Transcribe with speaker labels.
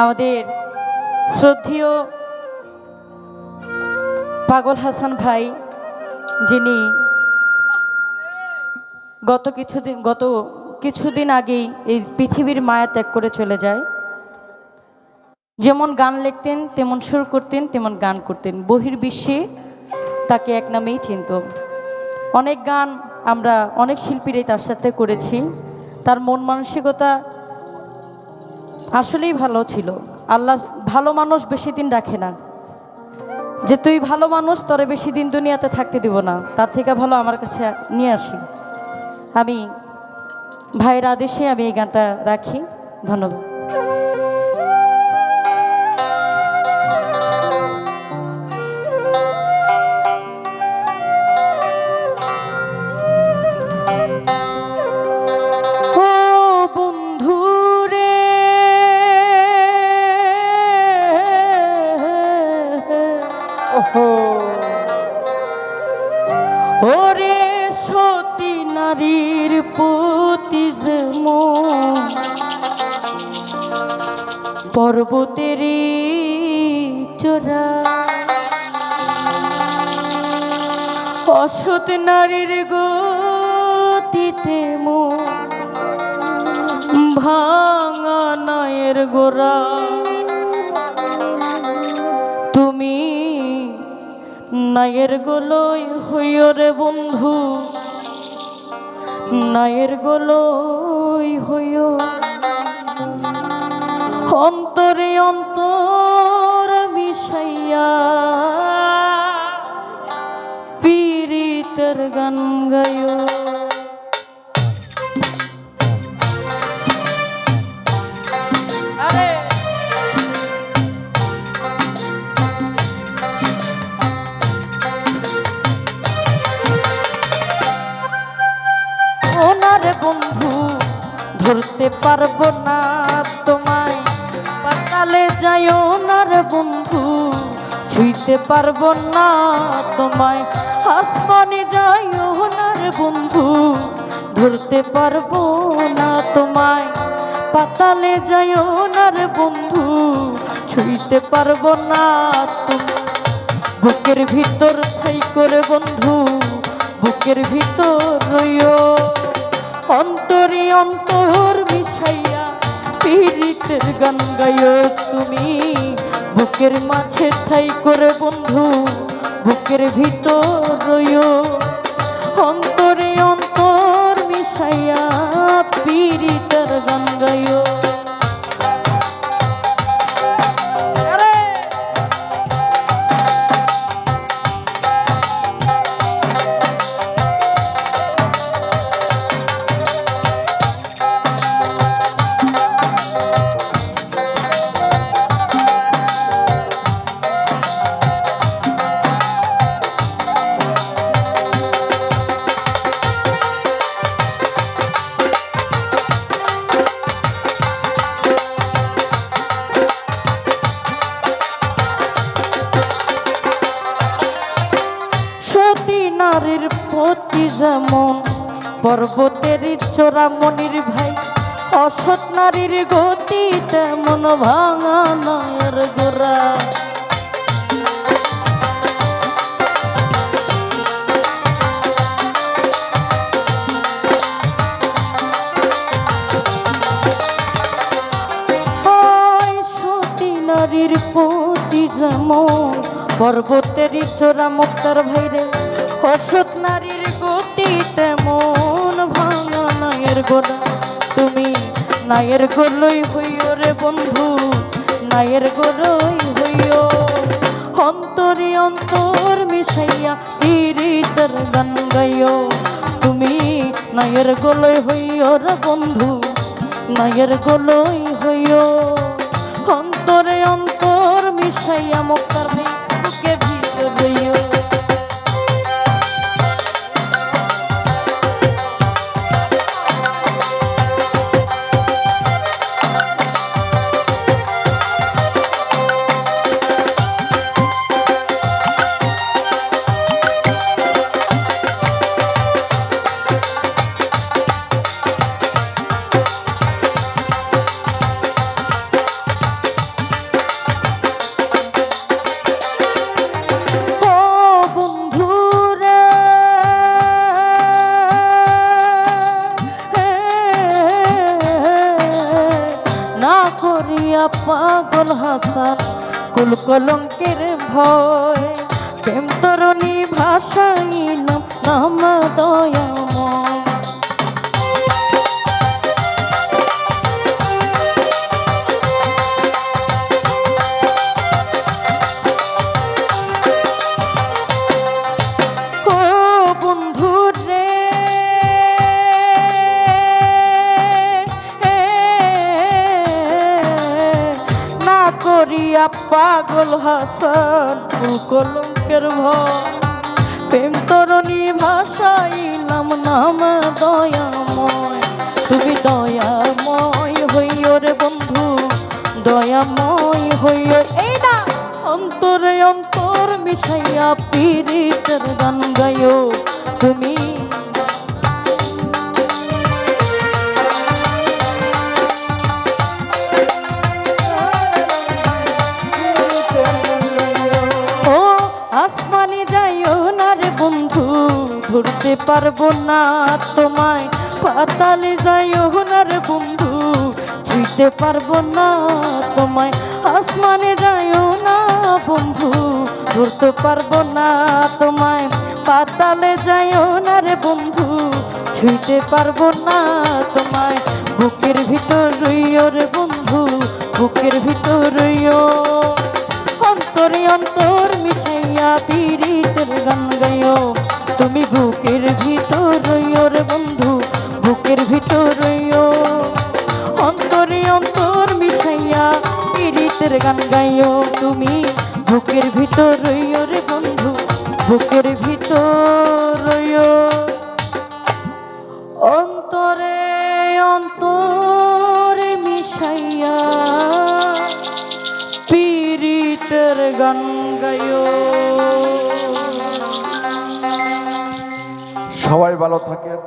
Speaker 1: আমাদের শ্রদ্ধেয় পাগল হাসান ভাই, যিনি গত কিছুদিন গত কিছুদিন আগেই এই পৃথিবীর মায়া ত্যাগ করে চলে যায়। যেমন গান লিখতেন, তেমন সুর করতেন, তেমন গান করতেন। বহির্বিশ্বে তাকে এক নামেই চিনত। অনেক গান আমরা অনেক শিল্পীরাই তার সাথে করেছি। তার মন মানসিকতা আসলেই ভালো ছিল। আল্লাহ ভালো মানুষ বেশি দিন রাখে না। যে তুই ভালো মানুষ, তোরে বেশি দিন দুনিয়াতে থাকতে দিব না। তার থেকে ভালো আমার কাছে নিয়ে আসি। আমি ভাইয়ের আদেশে আমি এই গানটা রাখি। ধন্যবাদ। ওরে সতী নারীর প্রতি যে পর্বতেরই চোরা অসৎ নারীর গতিতে মন ভাঙা নায়ের গোরা নায়ের গোলই হইও বন্ধু। নায়ের গোলই হইও। অন্তরে অন্তর মিশাইয়া ধরতে পারব না তোমায়। পাতালে যাই ওনার বন্ধু, ছুঁইতে পারব না তোমায়। আসমানে যাই ওনার বন্ধু, ধরতে পারব না তোমায়। পাতালে যাই ওনার বন্ধু, ছুঁইতে পারব না তোমায়। বুকের ভিতর ছাই করে বন্ধু, বুকের ভিতর রইও। অন্তরে অন্তর মিশাইয়া পীড়িতের গান গাইও তুমি। বুকের মাঝে ঠাই করে বন্ধু, বুকের ভিতর রইও। অন্তরে অন্তর মিশাইয়া পীড়িতের গান গাইও। নারীর প্রতি যেমন, পর্বতের চোরা মনির ভাই, অসৎ নারীর গতি তেমন ভাঙা নয়ের নারীর প্রতি যেমন, পর্বতের চোরা মুক্তার ভাইরে অসৎ নারীর গতি তেমন ভাঙা নায়ের গোলা তুমি নায়ের গোলই হইও রে বন্ধু, নায়ের গোলই হইও। অন্তরে অন্তর মিশাইয়া চিরিতর গান গাইও। তুমি নায়ের গোলই হইও রে বন্ধু, নায়ের গোলই হইও। অন্তরে অন্তর মিশাইয়া হাসান কুল কলঙ্কের ভয় প্রেম তরণী ভাষাইলাম নাম দয়াময়। পাগল হাসান, ফুল কলঙ্কের ভয়। তরণী ভাষাইলাম নাম দয়াময়। তুমি দয়াময় হইও রে বন্ধু, দয়াময় হইও। এই না অন্তরে অন্তর মিশাইয়া পীড়িতের গান গায়ো তুমি ধরতে পারব না তোমায়। পাতালে যাইও না রে বন্ধু, ছুঁইতে পারব না তোমায়। আসমানে যাইও না বন্ধু, ধরতে পারব না তোমায়। পাতালে যাইও না বন্ধু, ছুঁইতে পারব না তোমায়। বুকের ভিতর রইও রে বন্ধু, বুকের ভিতর রইও। অন্তরে অন্তর মিশাইয়া পীড়িতের গান গাইও। তুমি বুকের ভিতর রইও রে বন্ধু, বুকের ভিতর অন্তরে অন্তর মিশাইয়া পীড়িতের গান গাইও তুমি, বুকের ভিতর রইও রে বন্ধু, বুকের ভিতর অন্তরে অন্তরে মিশাইয়া পীড়িতের গান গায়ো
Speaker 2: সবাই ভালো থাকেন।